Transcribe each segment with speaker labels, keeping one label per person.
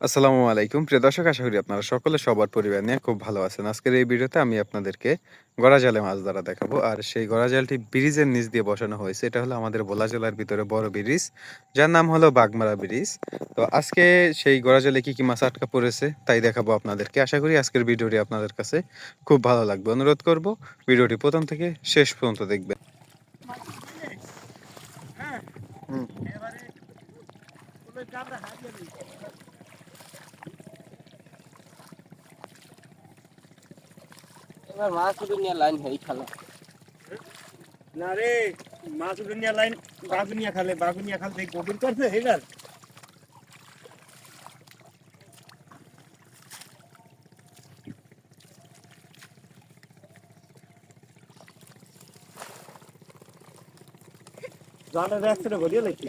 Speaker 1: আসসালামু আলাইকুম। প্রিয় দর্শক, আশা করি আপনারা সকলে সবার পরিবার নিয়ে খুব ভালো আছেন। আজকের এই ভিডিওতে আমি আপনাদেরকে গড়া জালে মাছ ধরা দেখাবো। আর সেই গড়া জালটি ব্রিজের নিচ দিয়ে বসানো হয়েছে। এটা হলো আমাদের ভোলা জেলার ভিতরে বড় ব্রিজ, যার নাম হলো বাগমারা ব্রিজ। তো আজকে সেই গড়া জালে কি কি মাছ আটকা পড়েছে তাই দেখাবো আপনাদেরকে। আশা করি আজকের ভিডিওটি আপনাদের কাছে খুব ভালো লাগবে। অনুরোধ করব, ভিডিওটি প্রথম থেকে শেষ পর্যন্ত দেখবেন। হুম।
Speaker 2: মাছ শুধু লাইন হেই খেলা।
Speaker 3: না মাছ উড়িয়া লাইন বাগুনিয়া খালে খাল গভীর করছে এবার জলের রাস্তাটা গড়িয়ে লাগছে।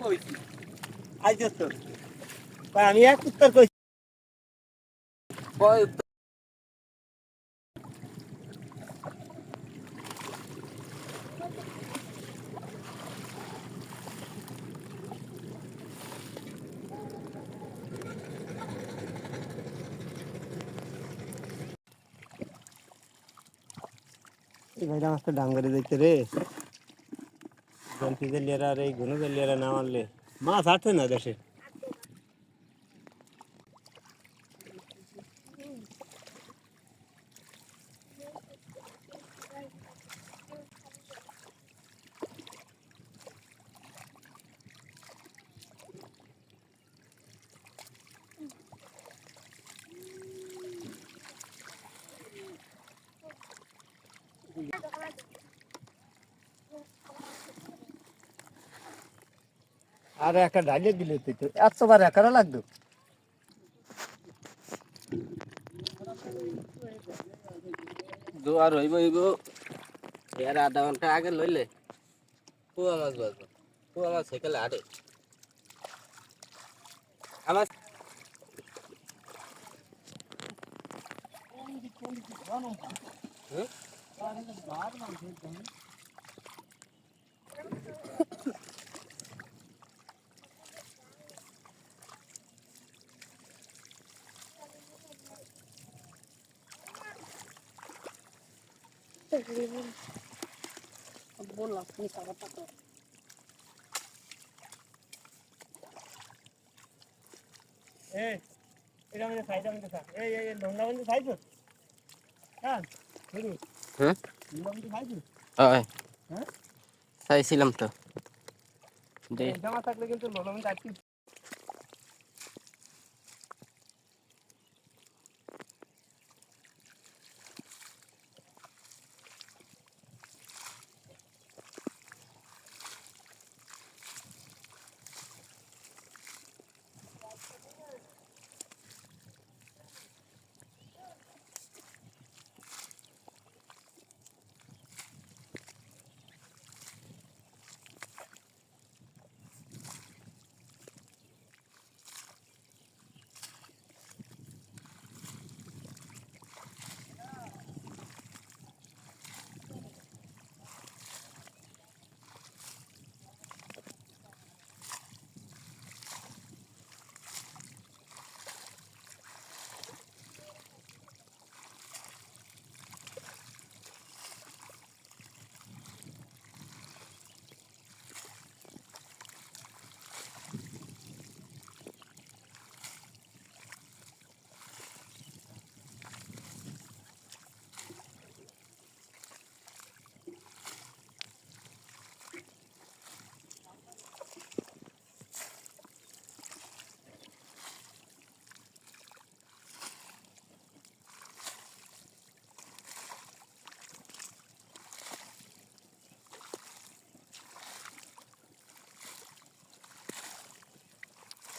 Speaker 2: কইছি।
Speaker 3: আইছে তো। কই আমি এক উত্তর কই
Speaker 2: কই
Speaker 3: আমার মাছটা ডাঙ্গারে যাইতে রে। জন্তি জালিয়ারা আর এই ঘন লেরা না মারলে মাছ আছে না দেশে? আর একটা ডালিয়ে দিলে তুই তো এতবার একারা লাগতো
Speaker 2: দোয়ার হইব হইব। এর আধা ঘণ্টা আগে লইলে কুয়া মাছ বাজবো কুয়া মাছ সেকালে আড়ে আমার হুম?
Speaker 4: বললাম তুমি খাবারটা তো
Speaker 3: এই এটা সাইড এই হ্যাঁ
Speaker 2: হুম? হয়?
Speaker 3: হ্যাঁ?
Speaker 2: তো। দে।
Speaker 3: জামা থাকলে কিন্তু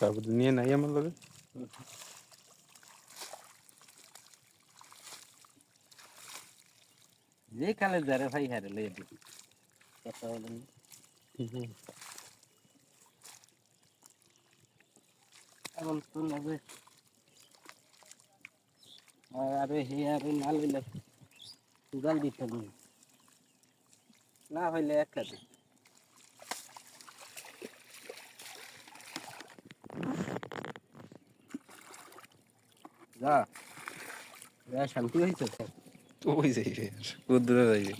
Speaker 1: তারপর নিয়ে নাই আমার লগে।
Speaker 2: যে কালে যারে ভাই হারে লইয়া দিবি। কথা বলেন এমন তো যে আরে হে আরে না লইলে গাল দিতে না হইলে একটা দিন। যা। শান্তি হয়েছে
Speaker 1: ওই যাইবে কত দূরে যাইবে